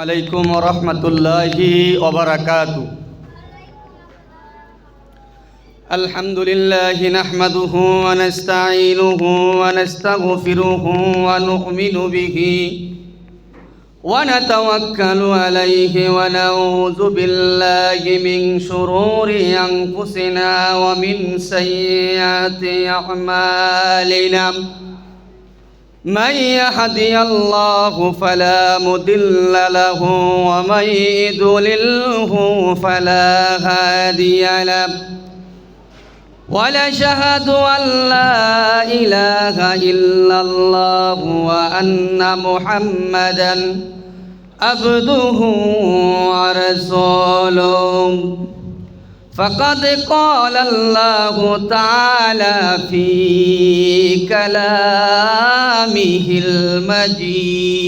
عليكم ورحمة الله وبركاته الحمد لله نحمده ونستعينه ونستغفره ونؤمن به ونتوكل عليه ونعوذ بالله من شرور أنفسنا ومن سيئات أعمالنا من يهدي الله فلا مضل له ومن يضلله فلا هادي له. ونشهد أن لا إله إلا الله وأن محمدا عبده ورسوله. فقد قال الله تعالى في كلامه المجيد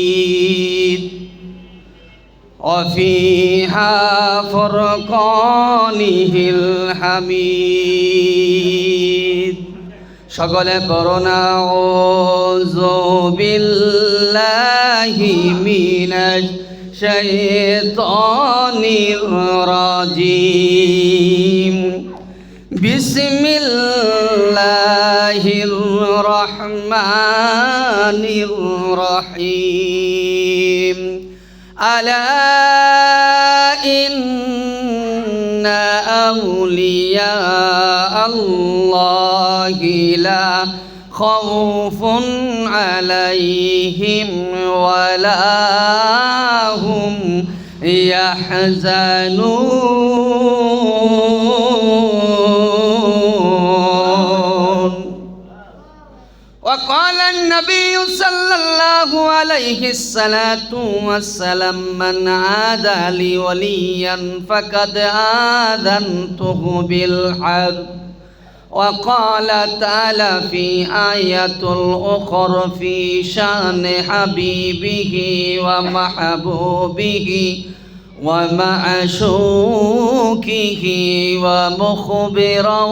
وفيها فرقانه الحميد شغل كورونا أعوذ بالله من الشيطان الشيطان الرجيم. بسم الله الرحمن الرحيم. ألا إن أولياء الله لا خوف عليهم ولا هم يحزنون. وقال النبي صلى الله عليه الصلاة والسلام من عاد لي وليا فقد آذنته بالحرب وقال تعالى في آية الأخرى في شأن حبيبه ومحبوبه ومعشوقه ومخبرا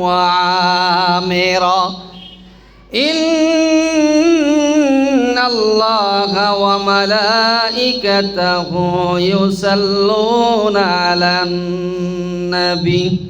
وعامرا. إن الله وملائكته يصلون على النبي.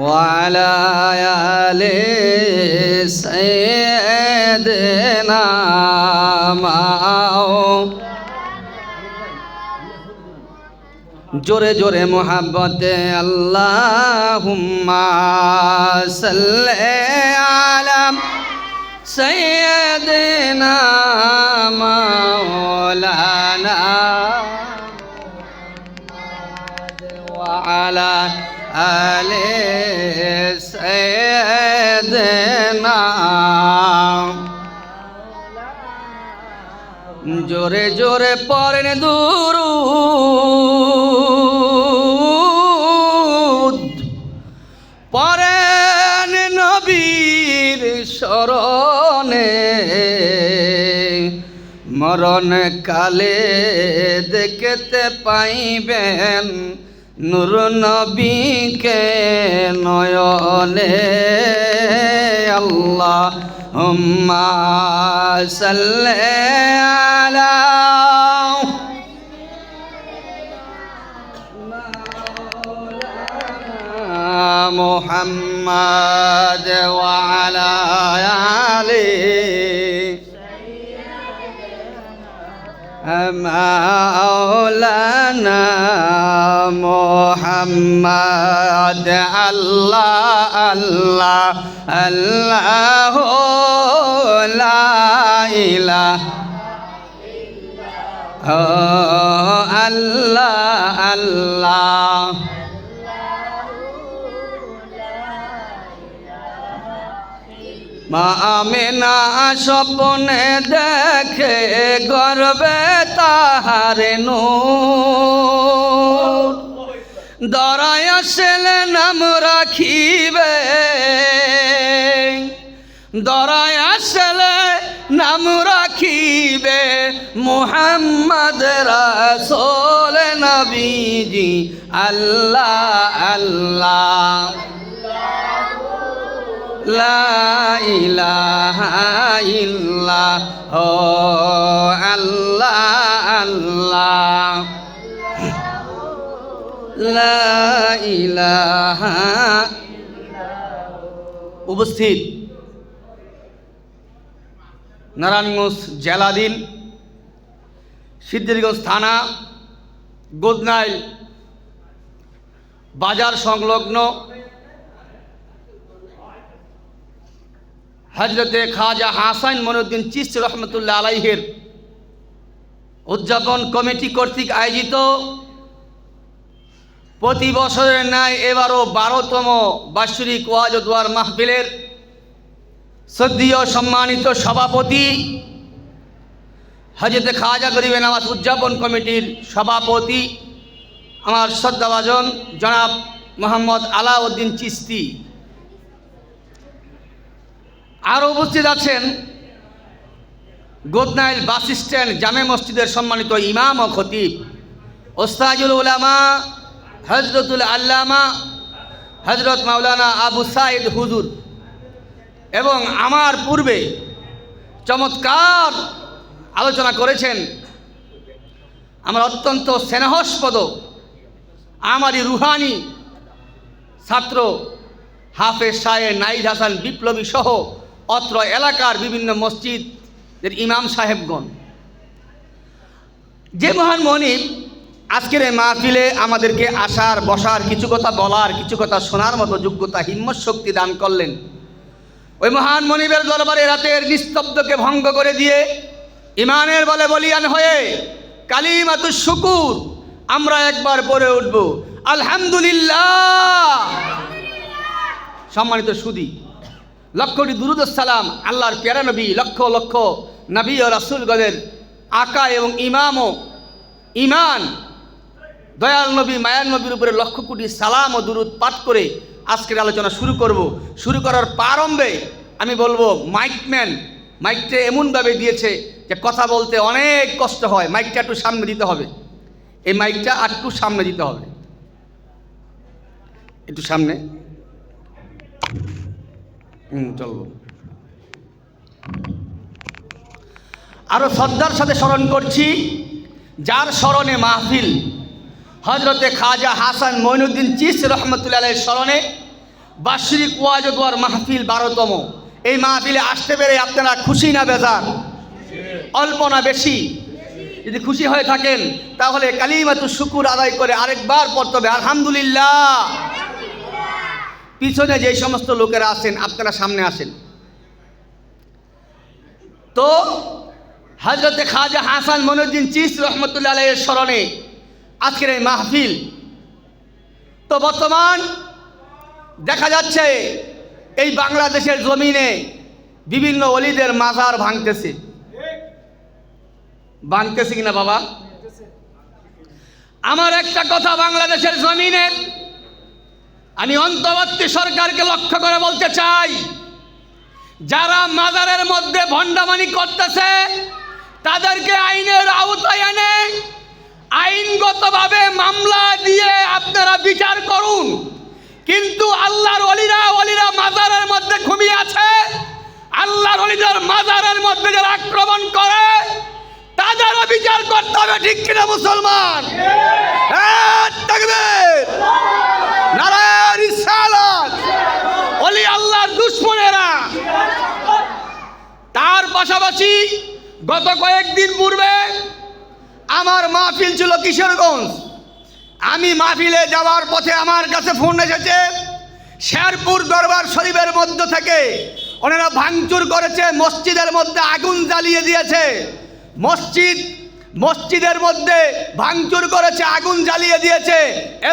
وعلى آل سيدنا মাও জোরে জোরে মোহাব্বতে আল্লাহুম্মা সাল্লি আলা সাইয়্যিদিনা মাওলানা وعلى آل জোরে জোরে পড়েন দুরুদ। পড়েন নবীর স্মরণে, মরণ কালে দেখতে পাইবেন নূর নবীকে নয়নে। আল্লাহ اللهم صل على محمد وعلى آله মাওলানা মোহাম্মদ আল্লাহ আল্লাহ আল্লাহ লাইলা আল্লাহ আল্লাহ। মা আমেনা স্বপ্নে দেখে গর্বে তাহারে নূর। দরায় আসলে নাম রাখিবে। দরায় আসলে নাম রাখিবে মুহাম্মদ রাসূল নবীজি। আল্লাহ আল্লাহ। ইল্লাহ উপস্থিত। নারায়ণগঞ্জ জেলাধীন সিদ্ধিরগঞ্জ থানা গোদনাইল বাজার সংলগ্ন হজরতে খাজা হাসান মনুদ্দিন চিস্তি রহমতুল্লাহ আলাইহের উদযাপন কমিটি কর্তৃক আয়োজিত প্রতি বছরের ন্যায় এবারও বারোতম বাৎসরিক ওয়াজ ও দোয়ার মাহফিলের সদ্যীয় সম্মানিত সভাপতি হজরতে খাজা গরিবে নামাজ উদযাপন কমিটির সভাপতি আমার শ্রদ্ধাভাজন জনাব মোহাম্মদ আলাউদ্দিন চিস্তি। আরও উপস্থিত আছেন গোদনাইল বাস স্ট্যান্ড জামে মসজিদের সম্মানিত ইমাম ও খতিব, ওস্তাজুল উলামা হজরতুল আল্লামা হজরত মাওলানা আবু সাইদ হুজুর। এবং আমার পূর্বে চমৎকার আলোচনা করেছেন আমার অত্যন্ত স্নেহস্পদ, আমারই রুহানি ছাত্র হাফেজ সাহেব নাইদ হাসান বিপ্লবী সহ অত্র এলাকার বিভিন্ন মসজিদের ইমাম সাহেবগণ। যে মহান মনিব, আজকের এই মাহফিলে আমাদেরকে আসার, বসার, কিছু কথা বলার, কিছু কথা শোনার মতো যোগ্যতা, হিম্মত শক্তি দান করলেন। ওই মহান মনিবের দরবারে রাতের নিস্তব্ধকে ভঙ্গ করে দিয়ে ইমানের বলে বলিয়ান হয়ে, কালিমাতু শুকুর, আমরা একবার পরে উঠব। আলহামদুলিল্লাহ! সম্মানিত সুদী লক্ষটি দুরুদসালাম আল্লাহর প্যারা নবী, লক্ষ লক্ষ নবী ও রাসুলগণের আকা এবং ইমাম ও ইমান দয়াল নবী মায়ান নবীর উপরে লক্ষ কোটি সালাম ও দুরুদ পাঠ করে আজকের আলোচনা শুরু করব। শুরু করার প্রারম্ভে আমি বলব মাইকম্যান মাইকটা এমনভাবে দিয়েছে যে কথা বলতে অনেক কষ্ট হয়। মাইকটা একটু সামনে দিতে হবে। এই মাইকটা একটু সামনে দিতে হবে। একটু সামনে। চলবো। আরও শ্রদ্ধার সাথে স্মরণ করছি, যার স্মরণে মাহফিল হজরতে খাজা হাসান মঈনুদ্দিন চিস রহমতুল্লাহ স্মরণে বার্ষিক ওয়াজদোয়ার মাহফিল বারোতম। এই মাহফিলে আসতে পেরে আপনারা খুশি না বেজার? অল্প না বেশি? যদি খুশি হয়ে থাকেন, তাহলে কালিমাতু শুকুর আদায় করে আরেকবার পড়তে হবে। আলহামদুলিল্লাহ। পিছনে যে সমস্ত লোকেরা আছেন, আপনারা সামনে আসেন। তো হজরতে খাজা হাসান মনুদ্দিন চিস রহমতুল্লাহ আলাইয়ের স্মরণে আজকের এই মাহফিল। তো বর্তমান দেখা যাচ্ছে এই বাংলাদেশের জমিনে বিভিন্ন অলিদের মাজার ভাঙতেছে। ভাঙতেছে কিনা বাবা? আমার একটা কথা, বাংলাদেশের জমিনে আমি অন্তর্বর্তী সরকারকে লক্ষ্য করে বলতে চাই, যারা মাজারের মধ্যে ভণ্ডামানি করতেছে, তাদেরকে আইনের আওতায় এনে আইনগতভাবে মামলা দিয়ে আপনারা বিচার করুন। কিন্তু আল্লাহর অলিরা অলিরা মাজারের মধ্যে ঘুমিয়ে আছে, আল্লাহর অলিদের মাজারের মধ্যে যারা আক্রমণ করে তাদেরও বিচার করতে হবে, ঠিক কিনা মুসলমান? অলি আল্লাহর দুশ্মনেরা। তার পাশাপাশি গত কয়েকদিন পূর্বে আমার মাহফিল ছিল কিশোরগঞ্জ। আমি মাহফিলে যাওয়ার পথে আমার কাছে ফোন এসেছে, শেরপুর দরবার শরীফের মধ্য থেকে। ওনারা ভাঙচুর করেছে, মসজিদের মধ্যে আগুন জ্বালিয়ে দিয়েছে। মসজিদ, মসজিদের মধ্যে ভাঙচুর করেছে, আগুন জ্বালিয়ে দিয়েছে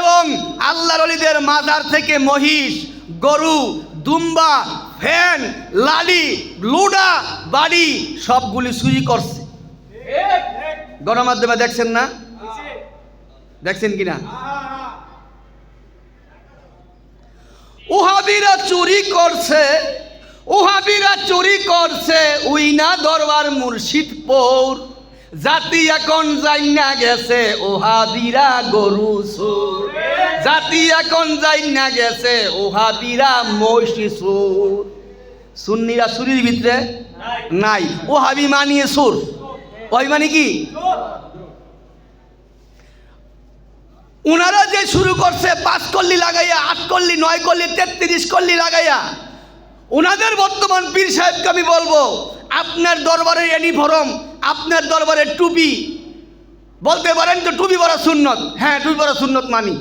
এবং আল্লাহর অলিদের মাজার থেকে মহিষ, গরু, দুম্বা, ফ্যান, লালি, লুডা, বাড়ি সবগুলি চুরি করছে। গণমাধ্যমে দেখছেন না? দেখছেন কিনা? উহাদিরা চুরি করছে ওহাবিরা চুরি করছে, উইনা দরবার মুর্শিদ পৌর। জাতি এখন জাইনা গেছে, ওহাবিরা গরু সুর। জাতি এখন জাইনা গেছে, ওহাবিরা মহিষী সুর। সুন্নিরা সুরির ভিতরে নাই। ওহাবি মানিয়ে সুর। ওই মানে কি? উনারা যে শুরু করছে, পাঁচ কল্লি লাগাইয়া, আট কল্লি, নয় কল্লি, তেত্রিশ কল্লি লাগাইয়া ওনাদের বর্তমান পীর সাহেবকে আমি বলব, আপনার দরবারের ইউনিফর্ম আপনার দরবারের টুপি। বলতে পারেন তো টুপি পরা সুন্নত। হ্যাঁ টুপি পরা সুন্নত মানি।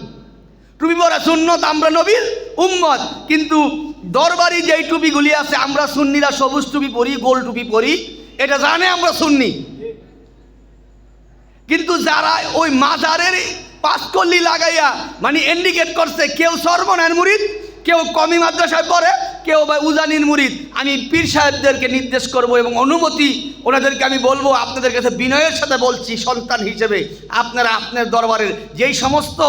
টুপি পরা সুন্নত আমরা নবীর উম্মত, কিন্তু দরবারি যেই টুপিগুলি আছে, আমরা সুন্নিরা সবুজ টুপি পরি, গোল টুপি পরি, এটা জানে আমরা সুন্নি। কিন্তু যারা ওই মাজারের পাঁচকল্লি লাগাইয়া মানে ইন্ডিকেট করছে, কেউ সর্বনায়ন মুরিদ কেউ কমি মাদ্রাসায় পড়ে, কেউ বা উজানির মুরিদ। আমি পীর সাহেবদেরকে নির্দেশ করব এবং অনুমতি ওনাদেরকে আমি বলব, আপনাদের কাছে বিনয়ের সাথে বলছি, সন্তান হিসেবে। আপনারা আপনার দরবারের যেই সমস্ত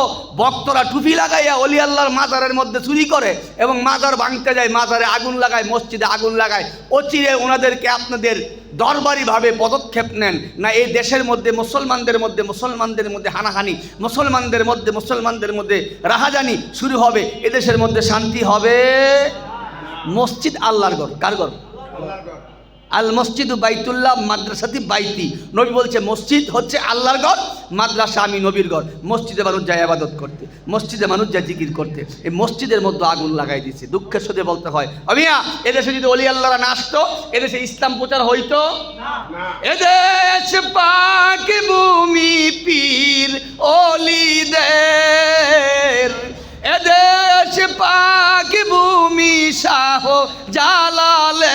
ভক্তরা টুপি লাগাইয়া অলি আল্লাহর মাজারের মধ্যে চুরি করে এবং মাজার ভাঙতে যায়, মাজারে আগুন লাগায়, মসজিদে আগুন লাগায়, অচিরে ওনাদেরকে আপনাদের দরবারিভাবে পদক্ষেপ নেন। না, এই দেশের মধ্যে, মুসলমানদের মধ্যে মুসলমানদের মধ্যে হানাহানি, মুসলমানদের মধ্যে মুসলমানদের মধ্যে রাহাজানি শুরু হবে, এদেশের মধ্যে শান্তি হবে। মসজিদ আল্লাহর গর কার ঘর? আল মসজিদ বাইতুল্লাহ মাদ্রাসাতি বাইতি। নবী বলছে মসজিদ হচ্ছে আল্লাহর ঘর মাদ্রাসা আমি নবীর ঘর। মসজিদে মানুষ যায় আবাদত করতে মসজিদে মানুষ যায় জিকির করতে। এই মসজিদের মধ্যে আগুন লাগাই দিচ্ছে দুঃখের সাথে বলতে হয় অমিয়া এদেশে যদি অলি আল্লাহরা না আসতো এদেশে ইসলাম প্রচার হইতো? এদেশ পাক ভূমি পীর অলিদের এদেশ পাক ভূমি শাহ জালালের,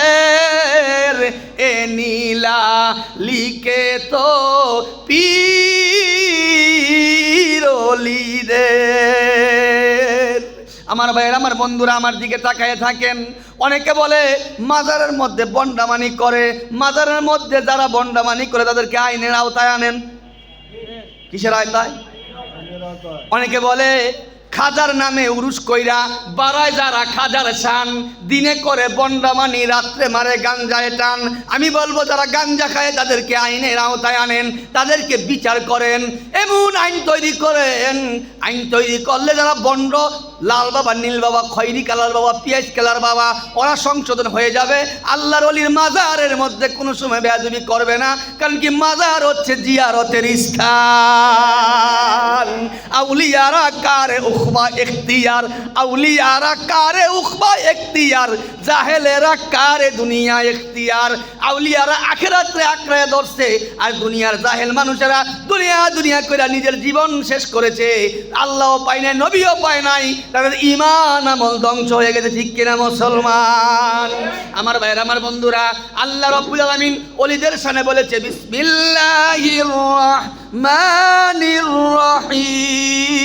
এ নীলা লিখে তো পীর অলিদের আমার ভাইয়ের, আমার বন্ধুরা, আমার দিকে তাকায় থাকেন। অনেকে বলে, মাজারের মধ্যে বন্ডামানি করে। মাজারের মধ্যে যারা বন্ডামানি করে, তাদেরকে আইনের আওতায় আনেন। কিসের আওতায়? অনেকে বলে খাজার নামে উরুস কইরা বাড়ায় যারা খাজার শান, দিনে করে বন্ডামানি রাত্রে মারে গাঞ্জায় টান। আমি বলব, যারা গাঞ্জা খায়, তাদেরকে আইনের আওতায় আনেন, তাদেরকে বিচার করেন। এমন আইন তৈরি করেন, আইন তৈরি করলে যারা বন্ড, লাল বাবা, নীল বাবা খৈরি কালার বাবা, পিয়াজ কালার বাবা, ওরা সংশোধন হয়ে যাবে। আল্লাহর অলির মাজারের মধ্যে কোনো সময় বেয়াদবি করবে না, কারণ কি মাজার হচ্ছে জিয়ারতের স্থান। আউলিয়ারা কারে উখবা এখতিয়ার আউলিয়ারা কারে উখবা এখতিয়ার জাহেলেরা কারে দুনিয়া এখতিয়ার? আউলিয়ারা আখেরাত্রে আঁকড়ায় ধরছে। আর দুনিয়ার জাহেল মানুষেরা দুনিয়া দুনিয়া করে নিজের জীবন শেষ করেছে। আল্লাহও পায় নাই, নবীও পায় নাই। তাদের ইমান আমল ধ্বংস হয়ে গেছে, ঠিক কিনা মুসলমান? আমার ভাইয়ের, আমার বন্ধুরা, আল্লাহ রব্বুল আলামিন ওলিদের সামনে বলেছে, বিসমিল্লাহির রহমানির রহিম।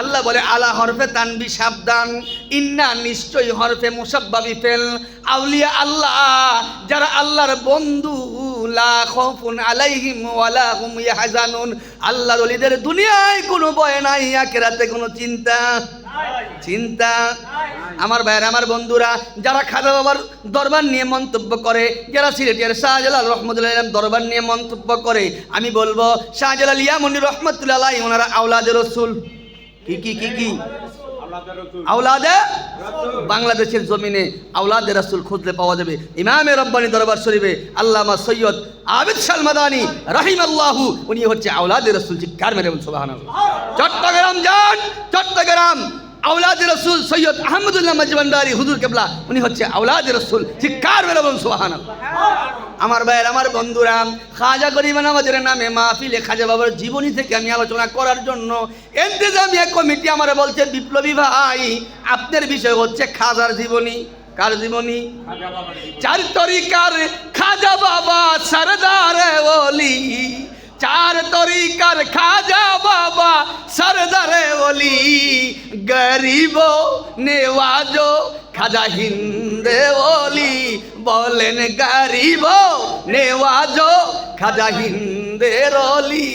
আল্লাহ বলে, আলা হরফে তানবি সাবধান, ইন্না নিশ্চয়ই হরফে মুসাব্বাবি ফেল। আউলিয়া আল্লাহ, যারা আল্লাহর বন্ধু, লা খাউফুন আলাইহিম ওয়ালা হুম ইয়াহজানুন। আল্লাহর ওলিদের দুনিয়ায় কোনো ভয় নাই, আখিরাতে কোনো চিন্তা। চিন্তা। আমার ভাইয়ের, আমার বন্ধুরা, যারা খাজা বাবার দরবার নিয়ে মন্তব্য করে, যারা সিলেটের শাহজালাল রহমতুল্লাহ দরবার নিয়ে মন্তব্য করে, আমি বলব, শাহজালাল ইয়ামনি রহমতুল্লাহ ওনারা আওলাদের রসুল। কি কি কি কি? আওলাদে বাংলাদেশের জমিনে আউলাদে রাসুল খুঁজলে পাওয়া যাবে। ইমামে রব্বানি দরবার শরীফে আল্লামা সৈয়দ আবিদ সালমাদানি রাহিম আল্লাহু উনি হচ্ছে আউলাদে রাসুল চিৎকার মেরে সুবাহান চট্টগ্রাম যান চট্টগ্রাম। আওলাদে রসুল সৈয়দ আহমদুল্লাহ মজবান্ডারি হুজুর কেবলা উনি হচ্ছে আওলাদে রসুল মেরে বলুন সুবাহান আমার ভাইয়ের আমার বন্ধুরাম খাজা গরিবান আমাদের নামে মাহফিলে খাজা বাবার জীবনী থেকে আমি আলোচনা করার জন্য এন্তেজামিয়া কমিটি আমার বলছে বিপ্লবী ভাই আপনার বিষয় হচ্ছে খাজার জীবনী। কার জীবনী। চার তরিকার খাজা বাবা সরদার ওলি। চার তরিকার খাজা বাবা সরদার ওলি গরিব নেওয়াজো খাজা হিন্দে ওলি বলেন গরিব নেওয়াজো খাজা হিন্দে ওলি।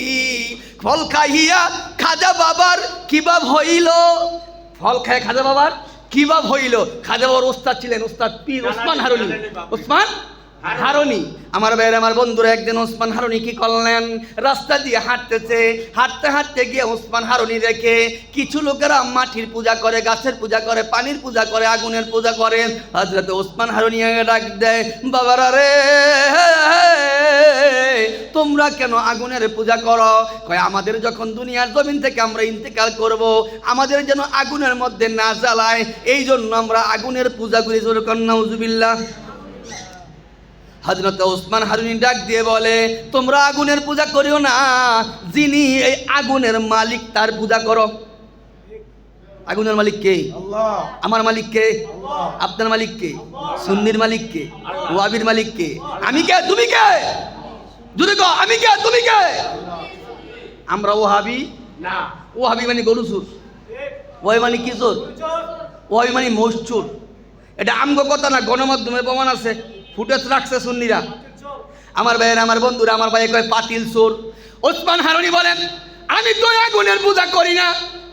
ফল খাইয়া খাজা বাবার কিবাব হইল? ফল খায় খাজা বাবার কিভাব হইল? খাজা বাবার ওস্তাদ ছিলেন ওস্তাদ পীর ওসমান হারুনি। ওসমান? হারুনি, আমার ভাইয়ের আমার বন্ধুরা একদিন ওসমান হারুনি কি করলেন? রাস্তা দিয়ে হাঁটতেছে, হাঁটতে হাঁটতে গিয়ে ওসমান হারুনি দেখে কিছু লোকেরা মাটির পূজা করে, গাছের পূজা করে, পানির পূজা করে, আগুনের পূজা করে। হজরত ওসমান হারুনি ডাক দেয়, বাবারা রে, তোমরা কেন আগুনের পূজা করো? কয়, আমাদের যখন দুনিয়ার জমিন থেকে আমরা ইন্তেকাল করব, আমাদের যেন আগুনের মধ্যে না জ্বালায় এই জন্য আমরা আগুনের পূজা করি যেরকম নাউজুবিল্লাহ। হজরত ওসমান হারুনি ডাক দিয়ে বলে তোমরা আগুনের পূজা করিও না যিনি এই আগুনের মালিক তার পূজা করো। আগুনের মালিক কে? আমার মালিক কে? আপনার মালিক কে? সুন্নির মালিক কে? ওয়াবির মালিক কে? আমি কে? তুমি কে? যদি কো আমি কে? তুমি কে? আমরা ওহাবি? ওহাবি মানে গরুসুর ওই মানে কিশোর ওই মানে মসচুর এটা আমগো কথা না গণমাধ্যমে প্রমাণ আছে। ফুটেজ রাখছে সুন্নিরা। আমার ভাইয়ের, আমার বন্ধুরা, আমার ভাই কয়, পাতিল সোর ওসমান হারুনি বলেন, আমি তো আগুনের পূজা করি না।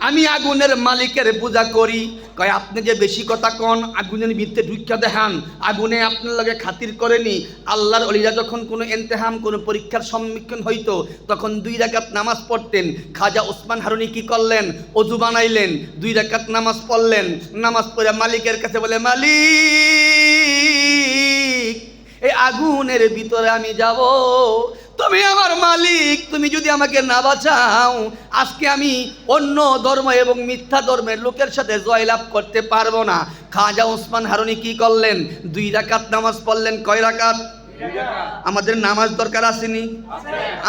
আমি আগুনের মালিকের পূজা করি। কয়, আপনি যে বেশি কথা কন, আগুনের ভিত্তে ঢুকিয়া দেখান। আগুনে আপনার লগে খাতির করেনি। আল্লাহর অলিরা যখন কোনো এন্তেহাম কোনো পরীক্ষার সম্মুখীন হইতো, তখন দুই রাকাত নামাজ পড়তেন। খাজা ওসমান হারুনি কি করলেন? অজু বানাইলেন, দুই রাকাত নামাজ পড়লেন। নামাজ পড়ে মালিকের কাছে বলে, মালিক! এই আগুনের ভিতরে আমি যাব। তুমি আমার মালিক, তুমি যদি আমাকে না বাঁচাও, আজকে আমি অন্য ধর্ম এবং মিথ্যা ধর্মের লোকের সাথে জয়লাভ করতে পারব না। খাজা ওসমান হারুনি কি করলেন? দুই রাকাত নামাজ পড়লেন কয় রাকাত? আমাদের নামাজ দরকার আসেনি।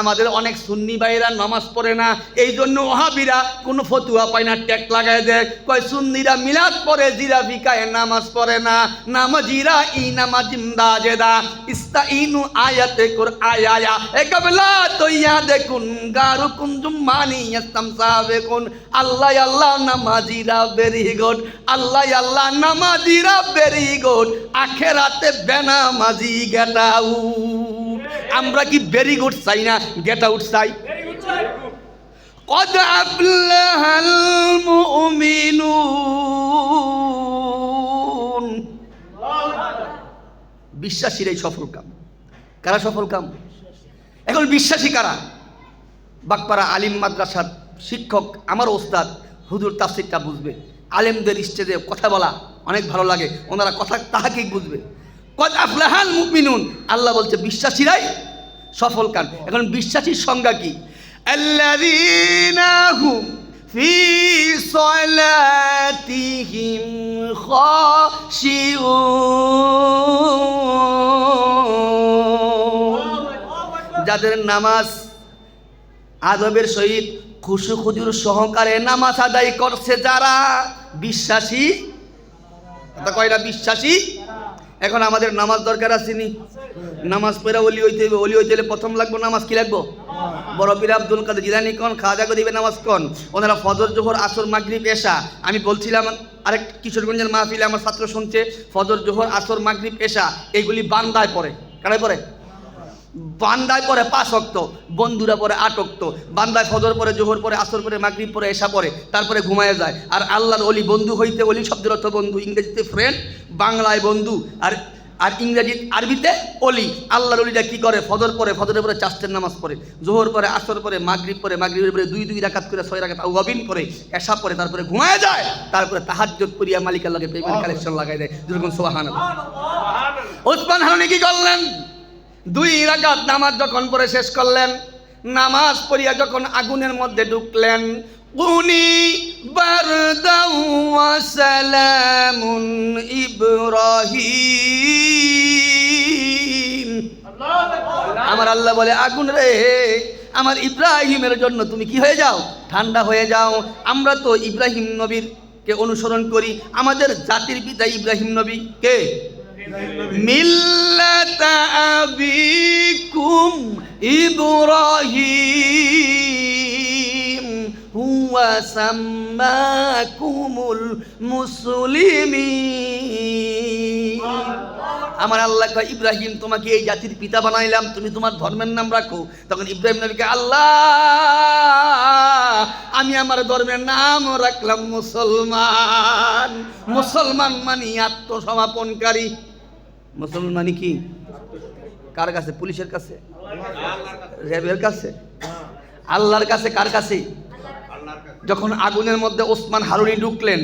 আমাদের অনেক সুন্নি ভাইরা নামাজ পড়ে না। এই জন্য ওহাবিরা কোনো ফতুয়া পায় না ট্যাক লাগায় দেয়। কয় সুন্নিরা মিলাদ পড়ে, জিরা ফিকায় নামাজ পড়ে না। নামাজিরা ই নামাজ জিন্দাজেদা ইস্তা ইনু আয়াতে কুর আয়ায়া। এ কবলা তৈয়া দেখুন, গারু কুঞ্জুম মানি ইস্তাম সাবেকুন আল্লাহ আল্লাহ নামাজিরা বেরি গুড আল্লাহ আল্লাহ নামাজিরা বেরি গুড আখেরাতে বেনামাজি গেট। আউট আমরা কি ভেরি গুড চাই না গেট আউট চাই قد أفلح المؤمنون বিশ্বাসীর এই সফল কাম কারা সফল কাম এখন বিশ্বাসী কারা বাগপাড়া আলিম মাদ্রাসার শিক্ষক আমার ওস্তাদ হুজুর তাফসিরটা বুঝবে আলেমদের স্টেজে কথা বলা অনেক ভালো লাগে ওনারা কথা তাহাকে বুঝবে কদ আফলাহাল মুমিনুন। আল্লাহ বলছে, বিশ্বাসীরাই সফল কান এখন বিশ্বাসীর সংজ্ঞা কি? ফি যাদের নামাজ আদবের সহিত খুশু খুজুর সহকারে নামাজ আদায় করছে যারা, বিশ্বাসী? কথা কয় না, বিশ্বাসী? এখন আমাদের নামাজ দরকার আসেনি নামাজ পড়া অলি হইতে হইবে, অলি হইতে হলে প্রথম লাগবো নামাজ কি লাগবো? বড় পীর আব্দুল কাদের জিলানি কন খাজা দিবে নামাজ কন? ওনারা ফজর, জোহর, আসর, মাগরিব পেশা আমি বলছিলাম, আরেক কিশোরগঞ্জের মাহফিলে আমার ছাত্র শুনছে, ফজর, জোহর, আসর, মাগরিব পেশা এগুলি বান্দায় পড়ে। কারাই পড়ে? বান্দায় পরে পাঁচ অক্ত বন্ধুরা পরে আট অক্ত বান্দায় ফজর পরে জোহর পরে আসর পরে মাগরিব পরে এসা পরে তারপরে ঘুমায় যায়। আর আল্লাহর অলি বন্ধু হইতে অলি শব্দের অর্থ বন্ধু ইংরেজিতে ফ্রেন্ড বাংলায় বন্ধু আর আর ইংরেজি আরবিতে অলি আল্লাহর অলিটা কি করে? ফজর পরে ফজরের পরে চাষের নামাজ পড়ে জোহর পরে আসর পরে মাগরিব পরে মাগরিবের পরে দুই দুই রাকাত করে ছয় রাকাত ওয়াবিন পরে এসা পরে তারপরে ঘুমায় যায়। তারপরে তাহাজ্জুদ করিয়া মালিক আল্লাহকে পেমেন্ট কালেকশন লাগাই দেয়। যেরকম সোহান ওসমান হারুনি কি করলেন? দুই রাকাত নামাজ যখন পরে শেষ করলেন, নামাজ পড়িয়া যখন আগুনের মধ্যে ঢুকলেন, উনি সালামুন ইব্রাহিম। আমার আল্লাহ বলে, আগুন রে, আমার ইব্রাহিমের জন্য তুমি কি হয়ে যাও? ঠান্ডা হয়ে যাও। আমরা তো ইব্রাহিম নবীর কে অনুসরণ করি। আমাদের জাতির পিতা ইব্রাহিম নবী। কে? মিল্লাতা আবিকুম ইব্রাহিম, হুয়া সাম্মাকুমুল মুসলিমিন। আমার আল্লাহ কয়, ইব্রাহিম, তোমাকে এই জাতির পিতা বানাইলাম, তুমি তোমার ধর্মের নাম রাখো। তখন ইব্রাহিম নবীকে, আল্লাহ, আমি আমার ধর্মের নাম রাখলাম মুসলমান। মুসলমান মানি আত্মসমাপনকারী। মুসলমানি কি? কার কাছে? পুলিশের কাছে? র্যাবের কাছে? আল্লাহর কাছে কার কাছে? যখন আগুনের মধ্যে ওসমান হারুনি ঢুকলেন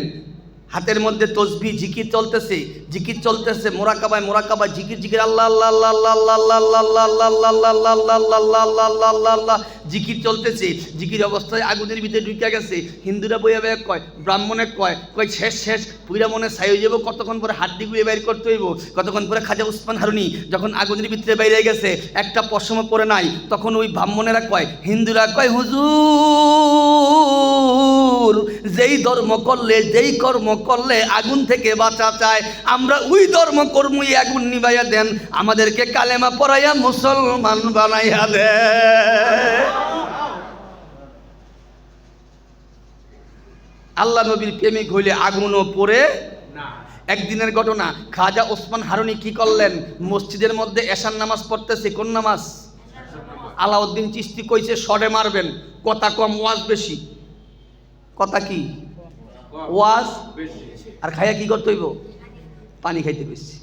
হাতের মধ্যে তসবি জিকির চলতেছে জিকির চলতেছে মোরাকাবায় মোরাকাবায় জিকির জিকির আল্লাহ আল্লাহ আল্লাহ আল্লাহ আল্লাহ আল্লাহ আল্লাহ আল্লাহ আল্লাহ আল্লাহ আল্লাহ আল্লাহ আল্লাহ জিকির চলতেছে জিকির অবস্থায় আগুনের ভিতরে ঢুকে গেছে হিন্দুরা বইয়া বেয়ে কয় ব্রাহ্মণে কয় কয় শেষ শেষ পুইরা মনে হয়ে যাব কতক্ষণ পরে হাড্ডি গুয়ে বের করতে হইব কতক্ষণ পরে খাজা উসমান হারুনি যখন আগুনের ভিতরে বাইরে গেছে একটা পশম পরে নাই তখন ওই ব্রাহ্মণেরা কয় হিন্দুরা কয় হুজুর যেই ধর্ম করলে, যেই কর্ম করলে আগুন থেকে বাঁচা চায় আমরা ওই ধর্ম কর্মই আগুন নিবাইয়া দেন। আমাদেরকে কালেমা পড়াইয়া মুসলমান বানাইয়া দে। আল্লাহ নবীর প্রেমিক হইলে আগুনও পড়ে একদিনের ঘটনা, খাজা ওসমান হারুনি কি করলেন? মসজিদের মধ্যে এশার নামাজ পড়তেছে, কোন নামাজ? আলাউদ্দিন চিস্তি কইছে শর্টে মারবেন, কথা কম, ওয়াজ বেশি। কথা কি? ওয়াজ? আর খাইয়া কি করতে হইব? পানি খাইতে বেশি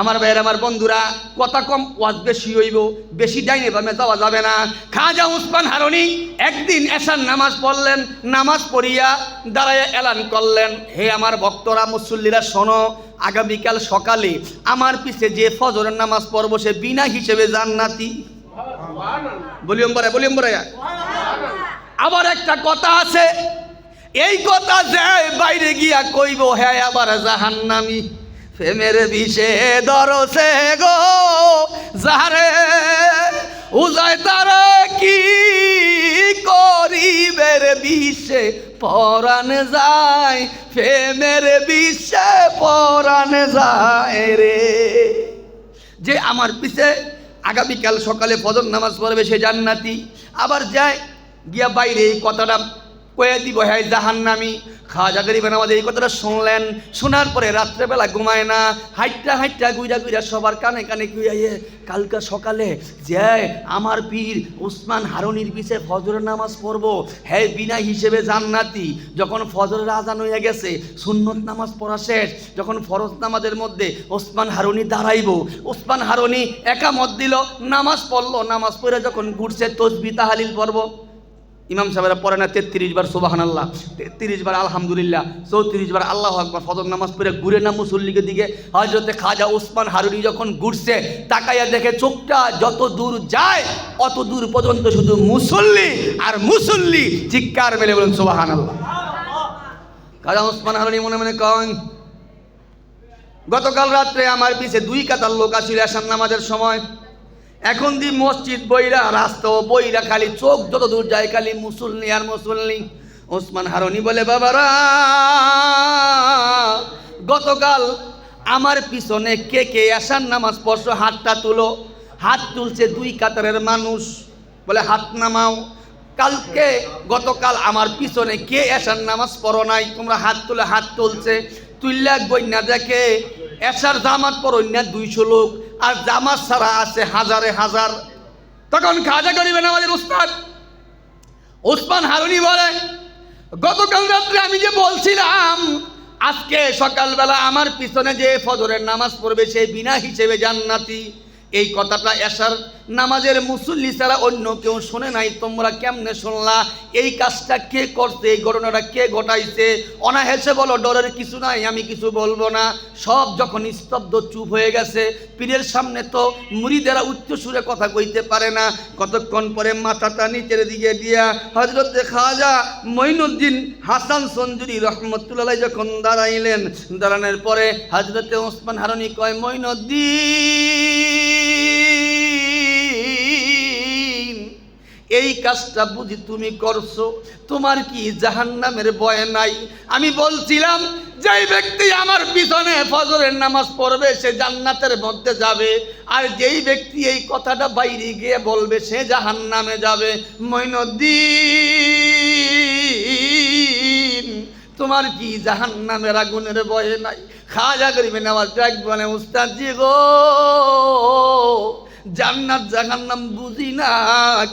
আমার ভাইয়ের, আমার বন্ধুরা, কথা কম, ওয়াজ বেশি হইব। বেশি ডাইনে বামে যাওয়া যাবে না। খাজা উসমান হারনি একদিন এসার নামাজ পড়লেন, নামাজ পড়িয়া দাঁড়ায় এলান করলেন। হে আমার ভক্তরা, মুসল্লিরা, শোনো, আগামীকাল সকালে আমার পিছে যে ফজরের নামাজ পড়ব, সে বিনা হিসেবে জান্নাতি। বলিয়ম বরে বলিয়ম বরে আবার একটা কথা আছে এই কথা যে বাইরে গিয়া কইব হ্যাঁ আবার জাহান্নামি। প্রেমের বিষে দরসে গো যারে উজায় তারে কি করিবের বিষে? পরাণ যায়, প্রেমের বিষে পরাণ যায় রে। যে আমার পিছে আগামীকাল সকালে ফজর নামাজ পড়বে সে জান্নাতি। আবার যায়, গিয়া বাইরে এই কথাটা কয়ে দিব হ্যাঁ জাহান্নামি। খাজা গরিবেন আমাদের এই কথাটা শুনলেন, শোনার পরে রাত্রেবেলা ঘুমায় না। হাইটটা হাইটটা গুইরা গুইরা সবার কানে কানে গুইয়াইয়ে কালকে সকালে যে আমার পীর উসমান হারুনির পিছে ফজরের নামাজ পড়ব হ্যাঁ বিনা হিসেবে জান্নাতি। যখন ফজরের আজান হয়ে গেছে, সুন্নত নামাজ পড়া শেষ, যখন ফরজ নামাজের মধ্যে ওসমান হারুনি দাঁড়াইব ওসমান হারুনি একামত দিল, নামাজ পড়ল, নামাজ পড়ে যখন ঘুরছে তসবি তাহালিল পড়ব। ইমাম সাহেবেরা পড়ে না তেত্রিশ বার সুবাহান আল্লাহ তেত্রিশ বার আলহামদুলিল্লাহ, চৌত্রিশ বার আল্লাহ আকবর ফজর নামাজ পড়ে ঘুরে না মুসল্লিকে দিকে। হজরতে খাজা ওসমান হারুনি যখন ঘুরছে, তাকাইয়া দেখে চোখটা যত দূর যায়, অত দূর পর্যন্ত শুধু মুসল্লি আর মুসল্লি চিৎকার মেলে বলেন সুবাহান আল্লাহ খাজা ওসমান হারুনি মনে মনে কন, গতকাল রাত্রে আমার পিছে দুই কাতার লোক আসছিল আসান নামাজের সময়। এখন দি মসজিদ বইরা, রাস্তা বইরা, খালি চোখ যত দূর যায় খালি মুসল্লি আর মুসল্লি। ওসমান হারনি বলে, বাবারা, গতকাল আমার পিছনে কে কে আসার নামাজ পড়ছো? হাতটা তুলো। হাত তুলছে দুই কাতারের মানুষ। বলে, হাত নামাও। কালকে গতকাল আমার পিছনে কে এসার নামাজ পড়ো নাই? তোমরা হাত তুলে হাত তুলছে। তুললে বন্যা দেখে এসার জামাত পড়ো না দুইশো লোক। আর জামাত ছাড়া আছে হাজারে হাজার। তখন খাজা করিবেন আমাদের উস্তাদ। উসমান হারুনি বলে, গতকাল রাত্রে আমি যে বলছিলাম, আজকে সকালবেলা আমার পিছনে যে ফজরের নামাজ পড়বে সে বিনা হিসেবে জান্নাতি। এই কথাটা এসার নামাজের মুসল্লি ছাড়া অন্য কেউ শোনে নাই। তোমরা কেমনে শুনলা? এই কাজটা কে করছে? এই ঘটনাটা কে ঘটাইছে? অনাহেসে বলো, ডরের কিছু নাই, আমি কিছু বলব না। সব যখন স্তব্ধ চুপ হয়ে গেছে, পীরের সামনে তো মুড়িদেরা উচ্চ সুরে কথা কইতে পারে না। কতক্ষণ পরে মাথাটা নিচের দিকে দিয়া হজরতে খাজা মঈনুদ্দিন হাসান সঞ্জুরি রহমতুল্লাহ যখন দাঁড়াইলেন, দাঁড়ানোর পরে হজরতে ওসমান হারনি কয়, মঈনুদ্দিন! এই কাজটা বুঝি তুমি করছ? তোমার কি জাহান্নামের ভয় নাই? আমি বলছিলাম যে ব্যক্তি আমার পিছনে ফজরের নামাজ পড়বে, সে জান্নাতের মধ্যে যাবে। আর যেই ব্যক্তি এই কথাটা বাইরে গিয়ে বলবে, সে জাহান্নামে যাবে। মইনুদ্দিন, তোমার কি জাহান্নামের আগুনের ভয়ে নাই? খাজা করিবে নেওয়ার ডাক উস্তাদ জি গো। জান্নাত জাহান্নাম বুঝি না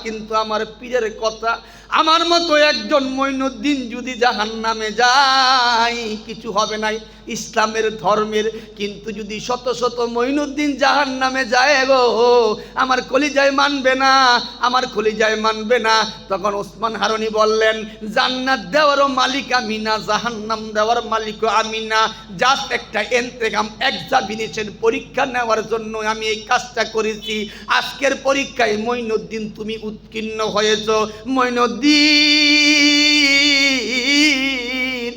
কিন্তু আমার পীরের কথা আমার মতো একজন মৈনুদ্দিন যদি জাহান্নামে যায়, কিছু হবে নাই। ইসলামের ধর্মের, কিন্তু যদি শত শত মইনুদ্দিন জাহান্নামে যায় গো, আমার কলিজায় মানবে না, আমার কলিজায় মানবে না। তখন ওসমান হারনি বললেন, জান্নাত দেওয়ারও মালিক আমি না জাহান্নাম দেওয়ার মালিকও আমি না জাস্ট একটা এন্তেকাম এক্সামিনেশন পরীক্ষা নেওয়ার জন্য আমি এই কাজটা করেছি। আজকের পরীক্ষায় মইনুদ্দিন তুমি উৎকীর্ণ হয়েছ। মইনুদ্দিন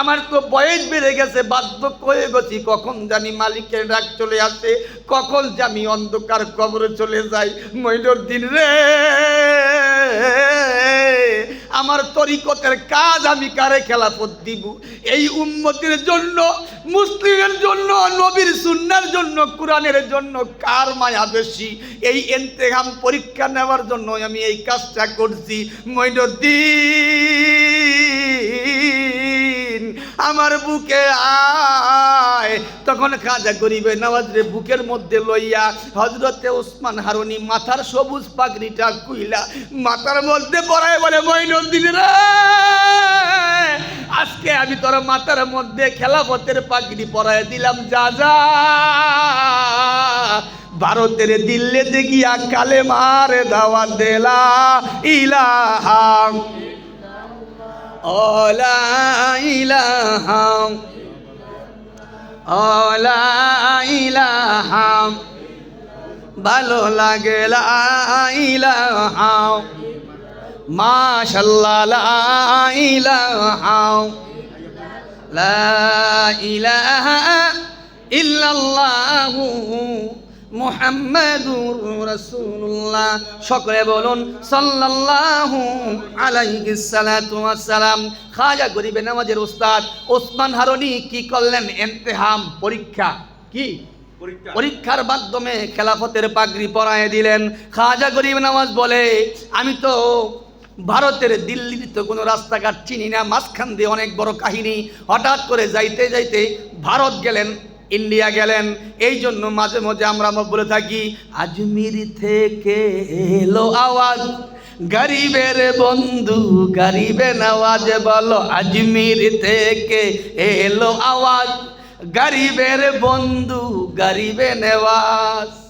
আমার তো বয়স বেড়ে গেছে, বাধ্য হয়ে গেছি কখন জানি মালিকের ডাক চলে আসে, কখন জানি অন্ধকার কবরে চলে যাই মইনুদ্দিন রে। আমার তরিকতের কাজ আমি কারে খেলাফত দিব? এই উন্মতির জন্য, মুসলিমের জন্য, নবীর সুন্নার জন্য, কোরআনের জন্য কার মায়া বেশি? এই এন্তেহাম পরীক্ষা নেওয়ার জন্য আমি এই কাজটা করছি। মইনুদ্দিন! আমার বুকে আয়। তখন খাজা করিবে নওয়াজ রে বুকের মধ্যে লইয়া হজরতে ওসমান হারুনি মাথার সবুজ পাগড়িটা কুইলা মাথার মধ্যে পড়ায় বলে মইনুদ্দিন রে, আজকে আমি তোর মাথার মধ্যে খেলাফতের পাগড়ি পরায় দিলাম, যা যা। ভারতের দিল্লিতে গিয়া কালে মারে দাওয়া দেলা, ইলাহা অলা ইলাহা অলা ইলাহা ভালো লাগে লা ইলাহা মাশাল্লাহ লা ইলাহা লা মুহাম্মাদুর রাসূলুল্লাহ। সকলে বলুন সাল্লাল্লাহু আলাইহি সালাতু ওয়াসসালাম। খাজা গরিবে নামাজের উস্তাদ ওসমান হারুনি কি করলেন? ইমতিহান পরীক্ষা। কি? পরীক্ষার মাধ্যমে খেলাফতের পাগড়ি পরায় দিলেন। খাজা গরিব নামাজ বলে আমি তো ভারতের দিল্লির তো কোনো রাস্তাঘাট চিনি না। মাঝখান দিয়ে অনেক বড় কাহিনী। হঠাৎ করে যাইতে যাইতে ভারত গেলেন ইন্ডিয়া গেলেন। এই জন্য মাঝে মাঝে আমরা বলে থাকি, আজমির থেকে এলো আওয়াজ, গরিবের বন্ধু, গরিবে নওয়াজ বলো, আজমির থেকে এলো আওয়াজ, গরিবের বন্ধু, গরিবে নেওয়াজ।